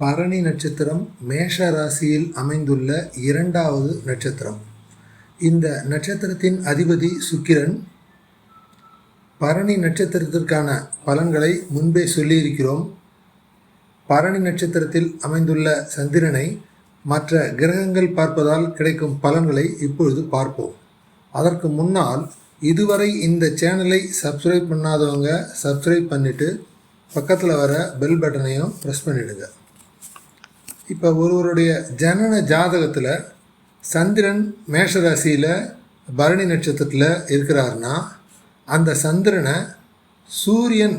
பரணி நட்சத்திரம் மேஷ ராசியில் அமைந்துள்ள இரண்டாவது நட்சத்திரம். இந்த நட்சத்திரத்தின் அதிபதி சுக்கிரன். பரணி நட்சத்திரத்திற்கான பலன்களை முன்பே சொல்லியிருக்கிறோம். பரணி நட்சத்திரத்தில் அமைந்துள்ள சந்திரனை மற்ற கிரகங்கள் பார்ப்பதால் கிடைக்கும் பலன்களை இப்பொழுது பார்ப்போம். அதற்கு முன்னால் இதுவரை இந்த சேனலை சப்ஸ்கிரைப் பண்ணாதவங்க சப்ஸ்கிரைப் பண்ணிவிட்டு பக்கத்தில் வர பெல் பட்டனையும் ப்ரெஸ் பண்ணிவிடுங்க இப்போ ஒருவருடைய ஜனன ஜாதகத்தில் சந்திரன் மேஷராசியில் பரணி நட்சத்திரத்தில் இருக்கிறாருன்னா அந்த சந்திரனை சூரியன்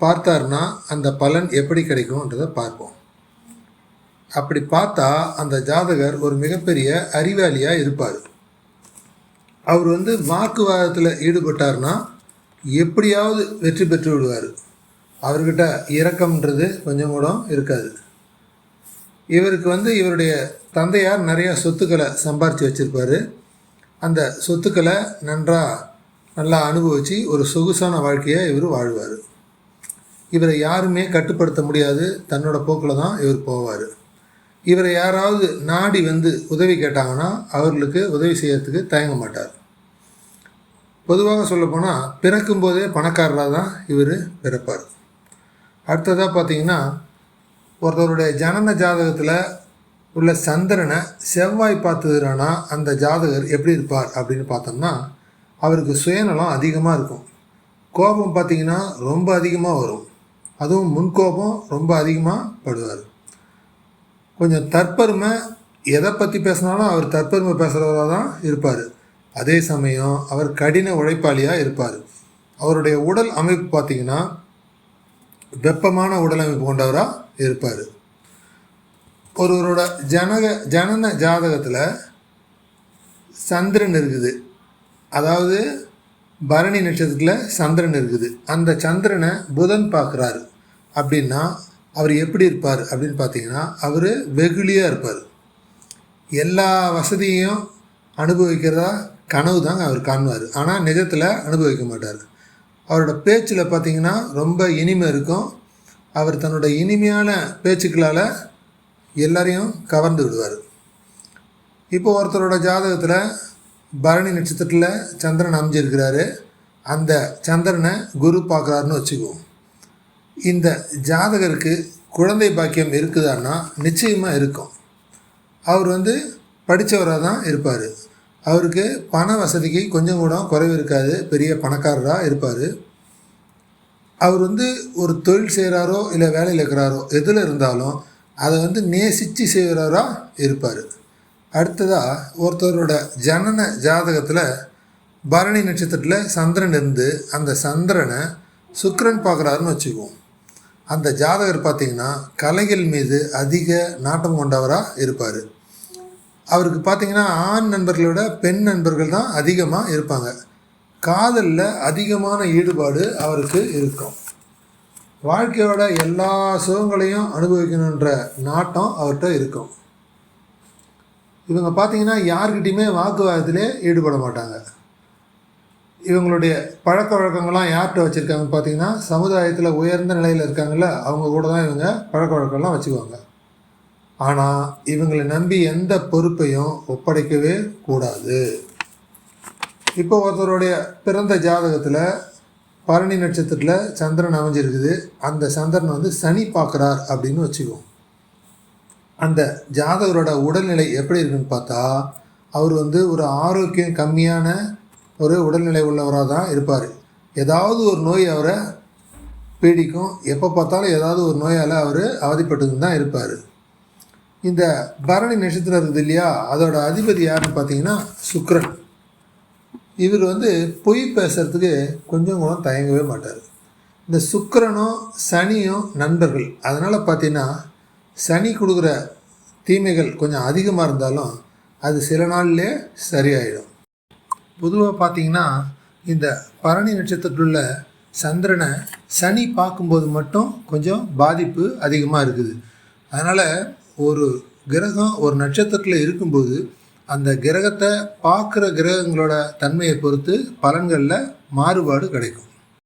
பார்த்தார்னா அந்த பலன் எப்படி கிடைக்கும்ன்றதை பார்ப்போம். அப்படி பார்த்தா அந்த ஜாதகர் ஒரு மிகப்பெரிய அறிவாளியாக இருப்பார். அவர் வந்து வாக்குவாதத்தில் ஈடுபட்டார்னா எப்படியாவது வெற்றி பெற்று விடுவார். அவர்கிட்ட இரக்கம்ன்றது கொஞ்சம் கூட இருக்காது. இவருக்கு வந்து இவருடைய தந்தையார் நிறையா சொத்துக்களை சம்பாரித்து வச்சுருப்பார். அந்த சொத்துக்களை நன்றாக நல்லா அனுபவித்து ஒரு சொகுசான வாழ்க்கையை இவர் வாழ்வார். இவரை யாருமே கட்டுப்படுத்த முடியாது. தன்னோட போக்கில் தான் இவர் போவார். இவரை யாராவது நாடி வந்து உதவி கேட்டாங்கன்னா அவர்களுக்கு உதவி செய்யறதுக்கு தயங்க மாட்டார். பொதுவாக சொல்லப்போனால் பிறக்கும்போதே பணக்காரராக தான் இவர் பிறப்பார். அடுத்ததாக பார்த்தீங்கன்னா ஒருத்தருடைய ஜனன ஜாதகத்தில் உள்ள சந்திரனை செவ்வாய் பார்த்துதுனா அந்த ஜாதகர் எப்படி இருப்பார் அப்படின்னு பார்த்தோம்னா அவருக்கு சுயநலம் அதிகமாக இருக்கும். கோபம் பார்த்திங்கன்னா ரொம்ப அதிகமாக வரும். அதுவும் முன்கோபம் ரொம்ப அதிகமாக படுவார். கொஞ்சம் தற்பெருமை எதை பற்றி பேசினாலும் அவர் தற்பெருமை பேசுகிறவராக தான் இருப்பார். அதே சமயம் அவர் கடின உழைப்பாளியாக இருப்பார். அவருடைய உடல் அமைப்பு பார்த்திங்கன்னா வெப்பமான உடல் அமைப்பு கொண்டவராக இருப்பார். ஒருவரோட ஜனக ஜனன ஜாதகத்தில் சந்திரன் இருக்குது. அதாவது பரணி நட்சத்திரத்தில் சந்திரன் இருக்குது. அந்த சந்திரனை புதன் பார்க்குறாரு. அப்படின்னா அவர் எப்படி இருப்பார் அப்படின்னு பார்த்தீங்கன்னா அவர் வெகுளியாக இருப்பார். எல்லா வசதியும் அனுபவிக்கிறதா கனவு தாங்க அவர் காணுவார் ஆனால் நிஜத்தில் அனுபவிக்க மாட்டார். அவரோட பேச்சில் பார்த்தீங்கன்னா ரொம்ப இனிமை இருக்கும். அவர் தன்னோட இனிமையான பேச்சுக்களால் எல்லாரையும் கவர்ந்து விடுவார். இப்போ ஒருத்தரோட ஜாதகத்தில் பரணி நட்சத்திரத்தில் சந்திரன் அமைஞ்சிருக்கிறாரு. அந்த சந்திரனை குரு பார்க்குறாருன்னு வச்சுக்குவோம். இந்த ஜாதகருக்கு குழந்தை பாக்கியம் இருக்குதான்னா நிச்சயமாக இருக்கும். அவர் வந்து படித்தவராக தான் இருப்பார். அவருக்கு பண வசதிக்கு கொஞ்சம் கூட குறைவு இருக்காது. பெரிய பணக்காரராக இருப்பார். அவர் வந்து ஒரு தொழில் செய்கிறாரோ இல்லை வேலையில் இருக்கிறாரோ எதில் இருந்தாலும் அதை வந்து நேசித்து செய்கிறவராக இருப்பார். அடுத்ததாக ஒருத்தரோட ஜனன ஜாதகத்தில் பரணி நட்சத்திரத்தில் சந்திரன் இருந்து அந்த சந்திரனை சுக்கரன் பார்க்குறாருன்னு வச்சுக்குவோம். அந்த ஜாதகர் பார்த்திங்கன்னா கலைகள் மீது அதிக நாட்டம் கொண்டவராக இருப்பார். அவருக்கு பார்த்திங்கன்னா ஆண் நண்பர்களோட பெண் நண்பர்கள் தான் அதிகமாக இருப்பாங்க. காதலில் அதிகமான ஈடுபாடு அவருக்கு இருக்கும். வாழ்க்கையோட எல்லா சுகங்களையும் அனுபவிக்கணுன்ற நாட்டம் அவர்கிட்ட இருக்கும். இவங்க பார்த்தீங்கன்னா யார்கிட்டையுமே வாக்குவாதத்திலே ஈடுபட மாட்டாங்க. இவங்களுடைய பழக்க வழக்கங்கள்லாம் யார்கிட்ட வச்சுருக்காங்கன்னு பார்த்தீங்கன்னா சமுதாயத்தில் உயர்ந்த நிலையில் இருக்காங்கல்ல அவங்க கூட தான் இவங்க பழக்க வழக்கம்லாம் வச்சுக்குவாங்க. ஆனால் இவங்களை நம்பி எந்த பொறுப்பையும் ஒப்படைக்கவே கூடாது. இப்போ ஒருத்தருடைய பிறந்த ஜாதகத்தில் பரணி நட்சத்திரத்தில் சந்திரன் அமைஞ்சிருக்குது. அந்த சந்திரன் வந்து சனி பார்க்குறார் அப்படின்னு வச்சுக்குவோம் அந்த ஜாதகரோட உடல்நிலை எப்படி இருக்குன்னு பார்த்தா அவர் வந்து ஒரு ஆரோக்கியம் கம்மியான ஒரு உடல்நிலை உள்ளவராக தான் இருப்பார். ஏதாவது ஒரு நோய் அவரை பீடிக்கும். எப்போ பார்த்தாலும் ஏதாவது ஒரு நோயால் அவர் அவதிப்பட்டு தான் இருப்பார். இந்த பரணி நட்சத்திரம் இருக்குது இல்லையா? அதோட அதிபதி யாருன்னு பார்த்தீங்கன்னா சுக்ரன் இவர் வந்து பொய் பேசுகிறதுக்கு கொஞ்சம் கூட தயங்கவே மாட்டார். இந்த சுக்கரனும் சனியும் நண்பர்கள். அதனால் பார்த்தீங்கன்னா சனி கொடுக்குற தீமைகள் கொஞ்சம் அதிகமாக இருந்தாலும் அது சில நாள்லேயே சரியாயிடும். பொதுவாக பார்த்தீங்கன்னா இந்த பரணி நட்சத்திரத்தில் உள்ள சந்திரனை சனி பார்க்கும்போது மட்டும் கொஞ்சம் பாதிப்பு அதிகமாக இருக்குது. அதனால் ஒரு கிரகம் ஒரு நட்சத்திரத்தில் இருக்கும்போது அந்த கிரகத்தை பார்க்குற கிரகங்களோட தன்மையை பொறுத்து பலன்களில் மாறுபாடு கிடைக்கும்.